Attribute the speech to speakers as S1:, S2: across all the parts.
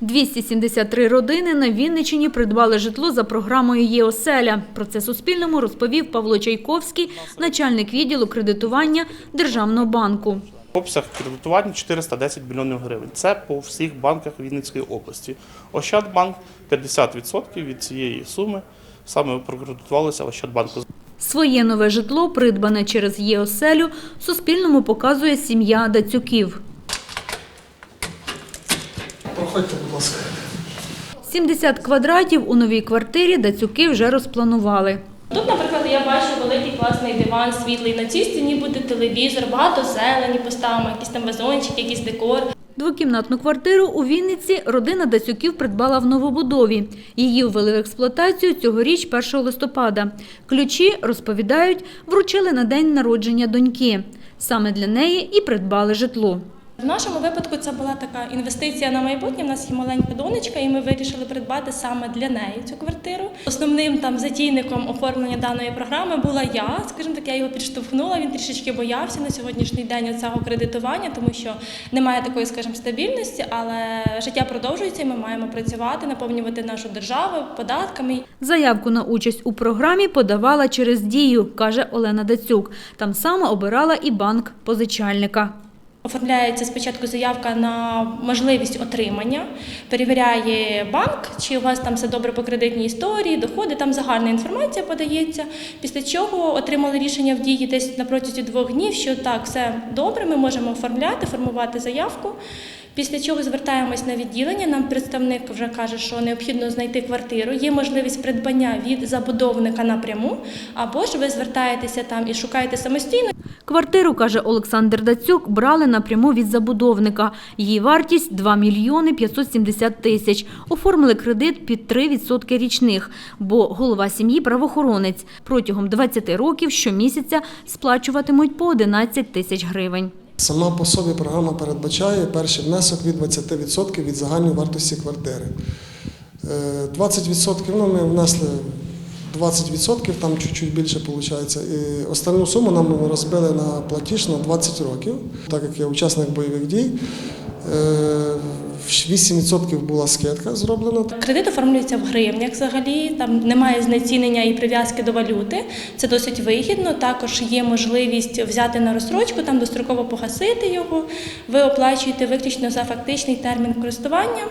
S1: 273 родини на Вінниччині придбали житло за програмою «ЄОСЕЛЯ». Про це Суспільному розповів Павло Чайковський, начальник відділу кредитування Державного банку.
S2: Обсяг кредитування 410 мільйонів гривень. Це по всіх банках Вінницької області. Ощадбанк 50% від цієї суми саме прокредитувалося Ощадбанку.
S1: Своє нове житло, придбане через ЄОСЕЛю, Суспільному показує сім'я Дацюків.
S3: Проходьте, будь ласка.
S1: 70 квадратів у новій квартирі Дацюки вже розпланували.
S4: Тут, наприклад, я бачу великий класний диван, світлий. На цій стіні буде телевізор, багато зелені поставимо, якісь там вазончики, якийсь декор.
S1: Двокімнатну квартиру у Вінниці родина Дацюків придбала в новобудові. Її ввели в експлуатацію цьогоріч 1 листопада. Ключі, розповідають, вручили на день народження доньки. Саме для неї і придбали житло.
S4: В нашому випадку це була така інвестиція на майбутнє. У нас є маленька донечка, і ми вирішили придбати саме для неї цю квартиру. Основним там затійником оформлення даної програми була я. Скажімо так, я його підштовхнула. Він трішечки боявся на сьогоднішній день цього кредитування, тому що немає такої, скажімо, стабільності, але життя продовжується, і ми маємо працювати, наповнювати нашу державу податками.
S1: Заявку на участь у програмі подавала через дію, каже Олена Дацюк. Там саме обирала і банк позичальника.
S4: Оформляється спочатку заявка на можливість отримання, перевіряє банк, чи у вас там все добре по кредитній історії, доходи, там загальна інформація подається. Після чого отримали рішення в дії десь на протязі двох днів, що так, все добре, ми можемо оформляти, формувати заявку. Після чого звертаємось на відділення. Нам представник вже каже, що необхідно знайти квартиру. Є можливість придбання від забудовника напряму, або ж ви звертаєтеся там і шукаєте самостійно.
S1: Квартиру, каже Олександр Дацюк, брали напряму від забудовника. Її вартість – 2 мільйони 570 тисяч. Оформили кредит під 3% річних, бо голова сім'ї – правоохоронець. Протягом 20 років щомісяця сплачуватимуть по 11 тисяч гривень.
S3: Сама по собі програма передбачає перший внесок від 20% від загальної вартості квартири. Е, 20% ну, ми внесли 20%, там чуть-чуть більше виходить. І останню суму нам розбили на платіж на 20 років, так як я учасник бойових дій. е, 8% була скидка зроблена.
S4: Кредит оформлюється в гривнях взагалі, там немає знецінення і прив'язки до валюти. Це досить вигідно. Також є можливість взяти на розстрочку, там достроково погасити його. Ви оплачуєте виключно за фактичний термін користування.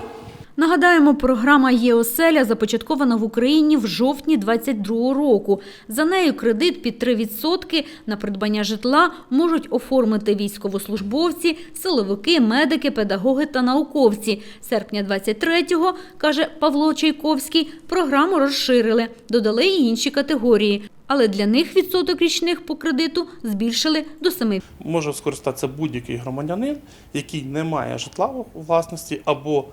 S1: Нагадаємо, програма «ЄОСЕЛЯ» започаткована в Україні в жовтні 22 року. За нею кредит під 3% на придбання житла можуть оформити військовослужбовці, силовики, медики, педагоги та науковці. Серпня 23-го, каже Павло Чайковський, програму розширили, додали й інші категорії. Але для них відсоток річних по кредиту збільшили до 7%.
S2: Може скористатися будь-який громадянин, який не має житла у власності, або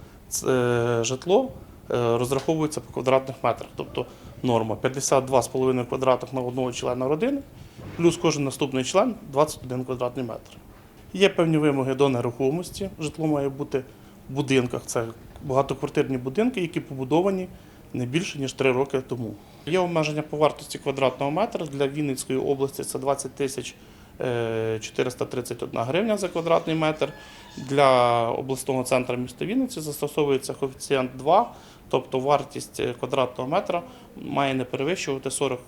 S2: житло е, розраховується по квадратних метрах. Тобто норма 52,5 квадратних на одного члена родини, плюс кожен наступний член 21 квадратний метр. Є певні вимоги до нерухомості. Житло має бути в будинках. Це багатоквартирні будинки, які побудовані не більше ніж 3 роки тому. Є обмеження по вартості квадратного метра для Вінницької області це 20 тисяч е, 431 гривня за квадратний метр. Для обласного центру міста Вінниці застосовується коефіцієнт 2, тобто вартість е, квадратного метра має не перевищувати 40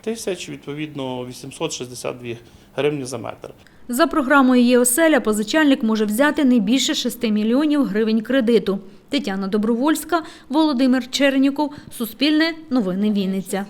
S2: тисяч, відповідно 862 гривні за метр.
S1: За програмою «ЄОСЕЛЯ» позичальник може взяти не більше 6 мільйонів гривень кредиту. Тетяна Добровольська, Володимир Черніков, Суспільне, Новини Вінниця.